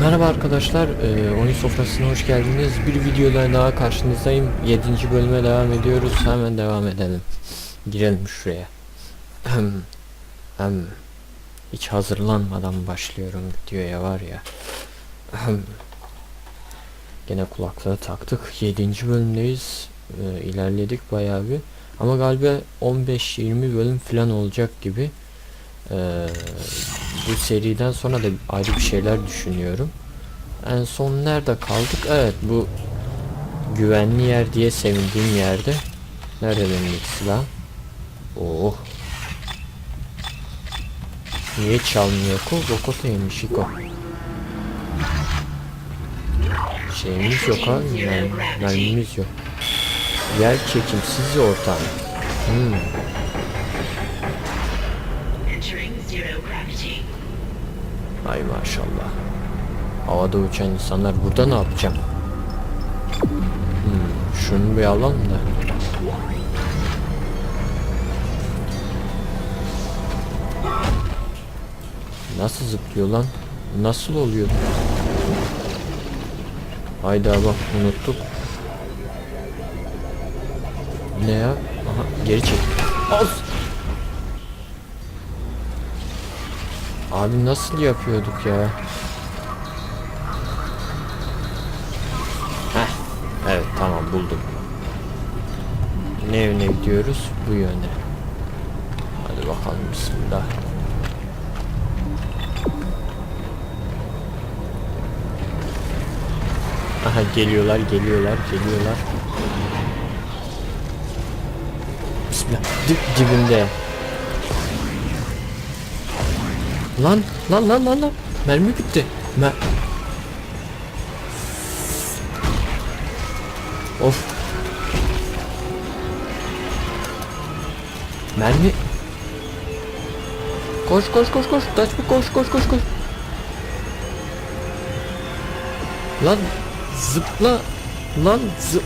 Merhaba arkadaşlar, e, oyun sofrasına hoş geldiniz. Bir videoda daha karşınızdayım. 7. bölüme devam ediyoruz. Hemen devam edelim. Girelim şuraya. Hem, hem hiç hazırlanmadan başlıyorum videoya var ya. Hem, gene kulaklığı taktık. 7. bölümdeyiz. E, ilerledik bayağı bir. Ama galiba 15-20 bölüm falan olacak gibi. Ee, bu seriden sonra da ayrı bir şeyler düşünüyorum. En son nerede kaldık? Evet bu güvenli yer diye sevindiğim yerde. Nerede benim silah? Oh. Niye çalmıyor ko? Rokoto yemiş Iko. Şeyimiz yok mermi- Mermimiz yok. Yer çekimsiz ortam. Hmm. Ay maşallah. Havada uçan insanlar burada ne yapacağım? Hmm, şunu bir alalım da. Nasıl zıplıyor lan? Nasıl oluyor? Hayda bak unuttuk. Ne ya? Aha geri çek. Az. Abi nasıl yapıyorduk ya? Heh, evet tamam buldum. Ne yöne gidiyoruz? Bu yöne. Hadi bakalım bismillah. Aha geliyorlar geliyorlar geliyorlar. Bismillah. Dip dibimde. Lan lan lan lan lan. Mermi bitti. Mer of. Mermi. Koş koş koş koş. Taş bir koş koş koş koş. Lan zıpla. Lan zıp.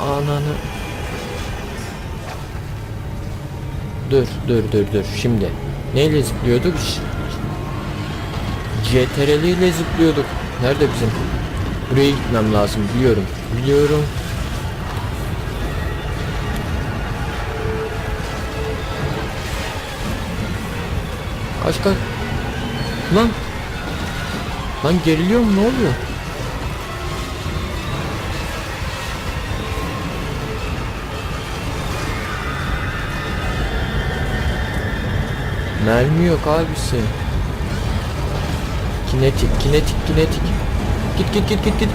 Ananı. Dur dur dur dur şimdi. Neyle zıplıyorduk? CTRL ile zıplıyorduk. Nerede bizim? Buraya gitmem lazım biliyorum. Biliyorum. Kaç kaç. Lan. Lan geriliyorum ne oluyor? Mermi yok abisi. Kinetik, kinetik, kinetik. Git git git git git.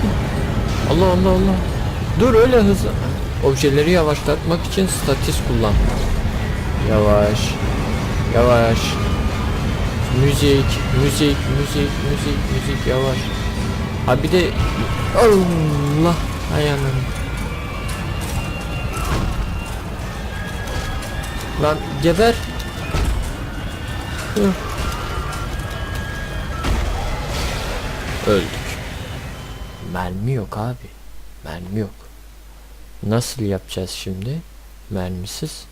Allah Allah Allah. Dur öyle hızlı. Objeleri yavaşlatmak için statis kullan. Yavaş. Yavaş. Müzik, müzik, müzik, müzik, müzik yavaş. Ha bir de Allah ayağım. Lan geber. Öldük. Mermi yok abi. Mermi yok. Nasıl yapacağız şimdi? Mermisiz.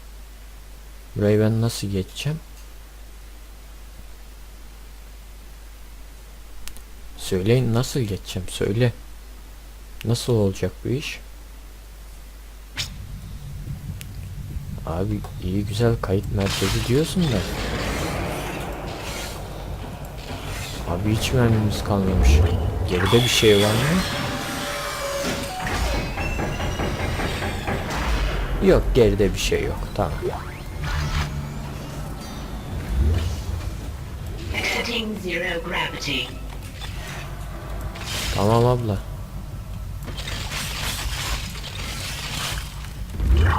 Burayı ben nasıl geçeceğim? Söyleyin nasıl geçeceğim? Söyle. Nasıl olacak bu iş? Abi iyi güzel kayıt merkezi diyorsun da. Abi hiç mermimiz kalmamış. Geride bir şey var mı? Yok geride bir şey yok. Tamam. Tamam abla.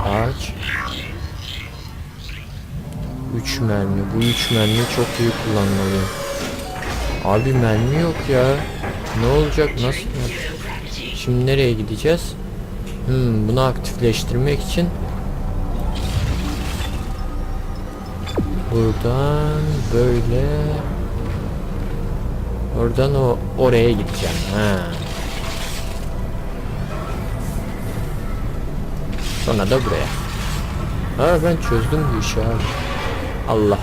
Ağaç. 3 mermi. Bu 3 mermi çok iyi kullanmalıyım. Abi mermi yok ya. Ne olacak? Nasıl? Şimdi nereye gideceğiz? Hmm, bunu aktifleştirmek için buradan böyle oradan o oraya gideceğim. Ha. Sonra da buraya. Ha ben çözdüm bu işi abi. Allah.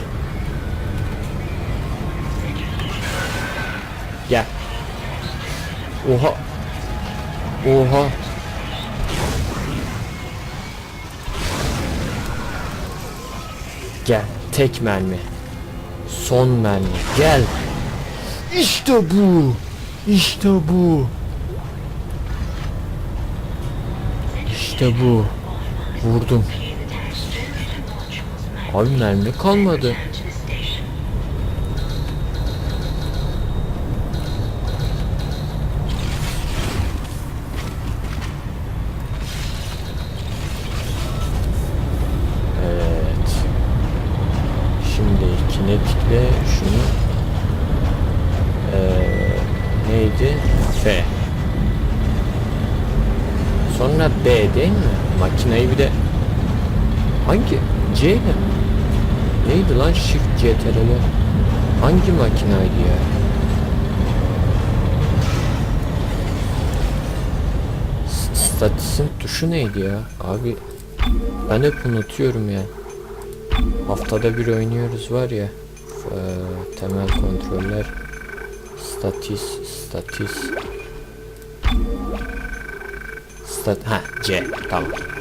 Oha. Oha. Gel. Tek mermi. Son mermi. Gel. İşte bu. İşte bu. İşte bu. Vurdum. Abi mermi kalmadı. Kinetikle şunu Ee, neydi? F. Sonra B değil mi? Makineyi bir de hangi C mi? Neydi lan Shift CTRL? Hangi makinaydı ya? Statisin tuşu neydi ya? Abi ben hep unutuyorum ya. Haftada bir oynuyoruz var ya. Eee, temel kontroller. Statis, statis. Stat ha C tamam.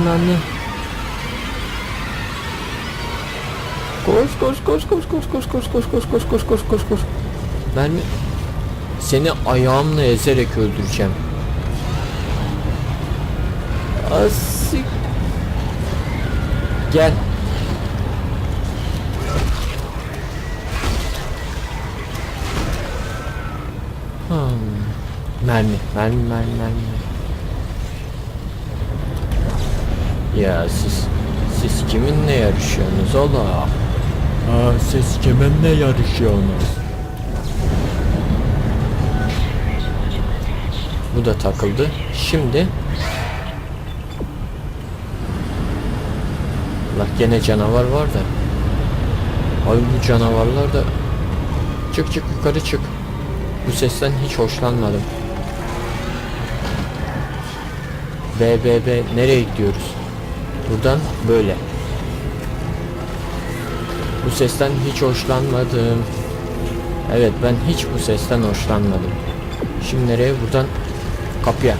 Ay ananı. Koş koş koş koş koş koş koş koş koş koş koş koş koş koş. Mermi. Seni ayağımla ezerek öldüreceğim. Asik. Gel. Hmm. Mermi, mermi, mermi, mermi. Ya siz siz kiminle yarışıyorsunuz ola? Aa siz kiminle yarışıyorsunuz? Bu da takıldı. Şimdi Allah gene canavar var da. Ay bu canavarlar da çık çık yukarı çık. Bu sesten hiç hoşlanmadım. B B B nereye gidiyoruz? Buradan böyle. Bu sesten hiç hoşlanmadım. Evet ben hiç bu sesten hoşlanmadım. Şimdi nereye? Buradan kapıya.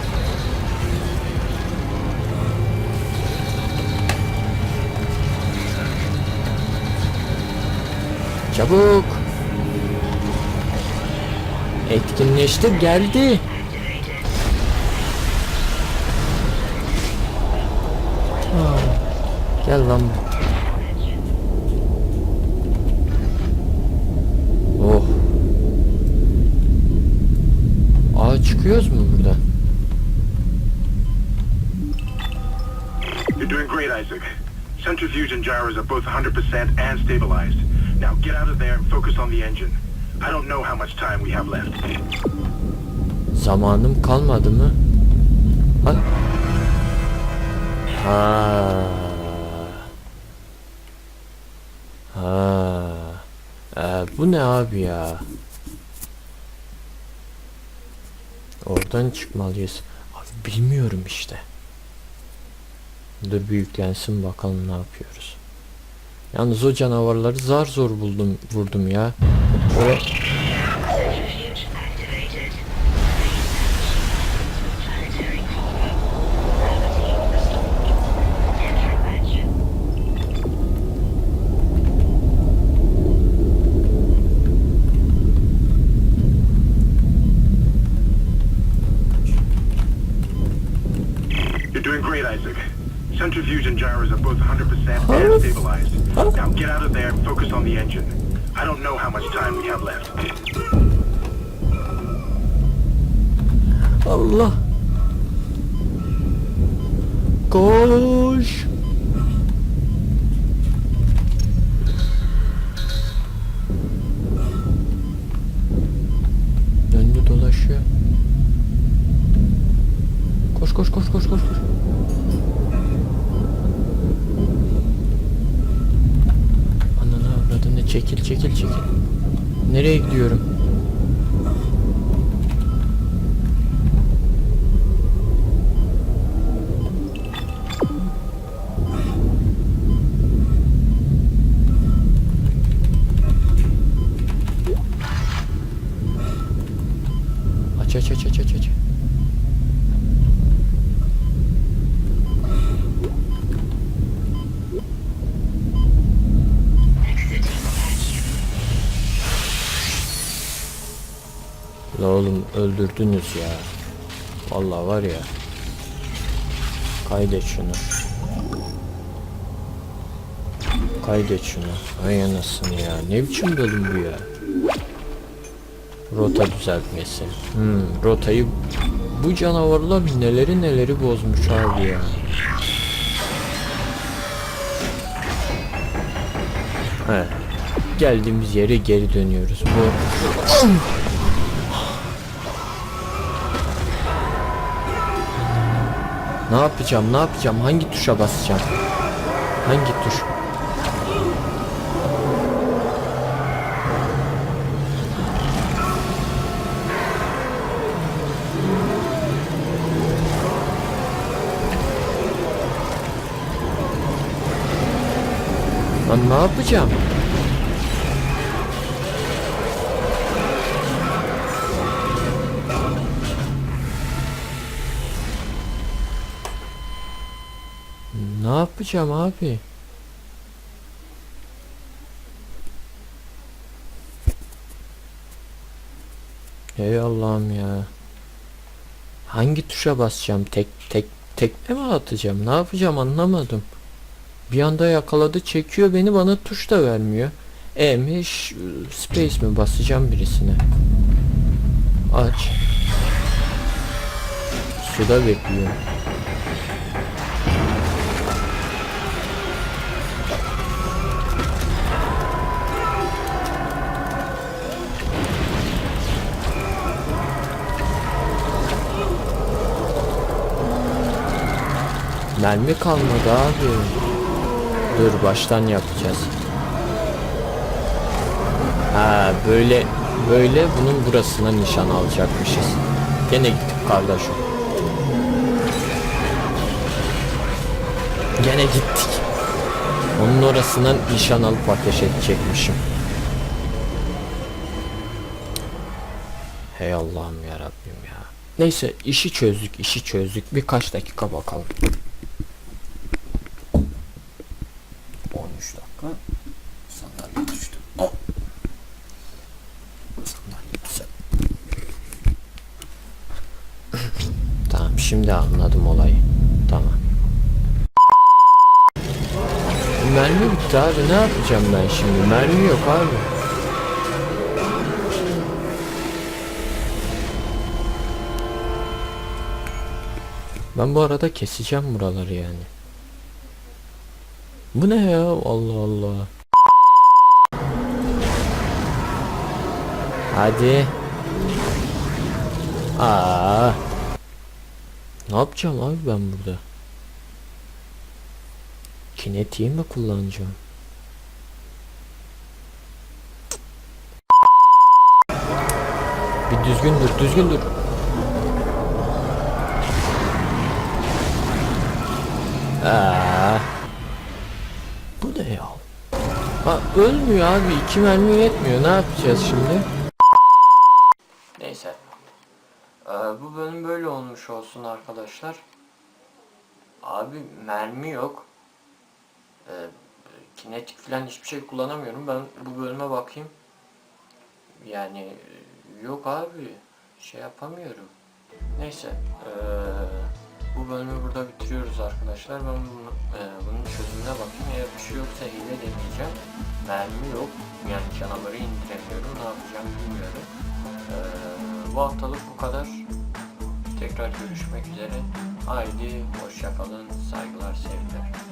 Çabuk. Etkinleştir geldi. Gel lan. Oh. Aa çıkıyoruz mu buradan? You're doing great, Isaac. Centrifuge and gyros are both 100% and stabilized. Now get out of there and focus on the engine. I don't know how much time we have left. Zamanım kalmadı mı? Ha. Ha. Ee, bu ne abi ya? Oradan çıkmalıyız. Abi bilmiyorum işte. Dur büyüklensin bakalım ne yapıyoruz. Yalnız o canavarları zar zor buldum vurdum ya. Böyle Centrifuge activated. Planetary colony. Gravity restored. Enter wedge. You're doing great, Isaac. Centrifuge and gyros are both 100% and stabilized. Now get out of there and focus on the engine. I don't know how much time we have left. Allah. Koş. Döndü dolaşıyor. Koş koş koş koş koş koş. Çekil çekil çekil. Nereye gidiyorum? Öldürdünüz ya. Vallahi var ya. Kaydet şunu. Kaydet şunu. Ay anasını ya. Ne biçim bölüm bu ya? Rota düzeltmesi. Hmm, rotayı bu canavarlar neleri neleri bozmuş abi ya. He. Geldiğimiz yere geri dönüyoruz. Bu Ne yapacağım? Ne yapacağım? Hangi tuşa basacağım? Hangi tuş? Lan ne yapacağım? Yapacağım abi? Ey Allah'ım ya. Hangi tuşa basacağım? Tek tek tekme mi atacağım? Ne yapacağım anlamadım. Bir anda yakaladı çekiyor beni bana tuş da vermiyor. E mi space mi basacağım birisine? Aç. Suda bekliyor. Mermi kalmadı abi. Dur baştan yapacağız. Ha böyle böyle bunun burasına nişan alacakmışız. Gene gittik kardeşim. Gene gittik. Onun orasından nişan alıp ateş edecekmişim. Hey Allah'ım ya Rabbim ya. Neyse işi çözdük, işi çözdük. Birkaç dakika bakalım. 13 dakika. Sandalye düştü. Oh. Sandalye güzel. tamam şimdi anladım olayı. Tamam. Mermi bitti abi ne yapacağım ben şimdi? Mermi yok abi. Ben bu arada keseceğim buraları yani. Bu ne ya? Allah Allah. Hadi. Aa. Ne yapacağım abi ben burada? Kinetiği mi kullanacağım? Bir düzgün dur, düzgün dur. Aa. Ya? Ha ölmüyor abi. iki mermi yetmiyor. Ne yapacağız şimdi? Neyse. Ee, bu bölüm böyle olmuş olsun arkadaşlar. Abi mermi yok. Ee, kinetik falan hiçbir şey kullanamıyorum. Ben bu bölüme bakayım. Yani e, yok abi. Şey yapamıyorum. Neyse. Ee, bu bölümü burada bitiriyoruz arkadaşlar. Ben bunu, e, bunun çözümüne bakayım. Eğer bir şey yoksa hile deneyeceğim. Mermi yok. Yani canavarı indiremiyorum. Ne yapacağım bilmiyorum. Ee, bu haftalık bu kadar. Tekrar görüşmek üzere. Haydi hoşçakalın. Saygılar, sevgiler.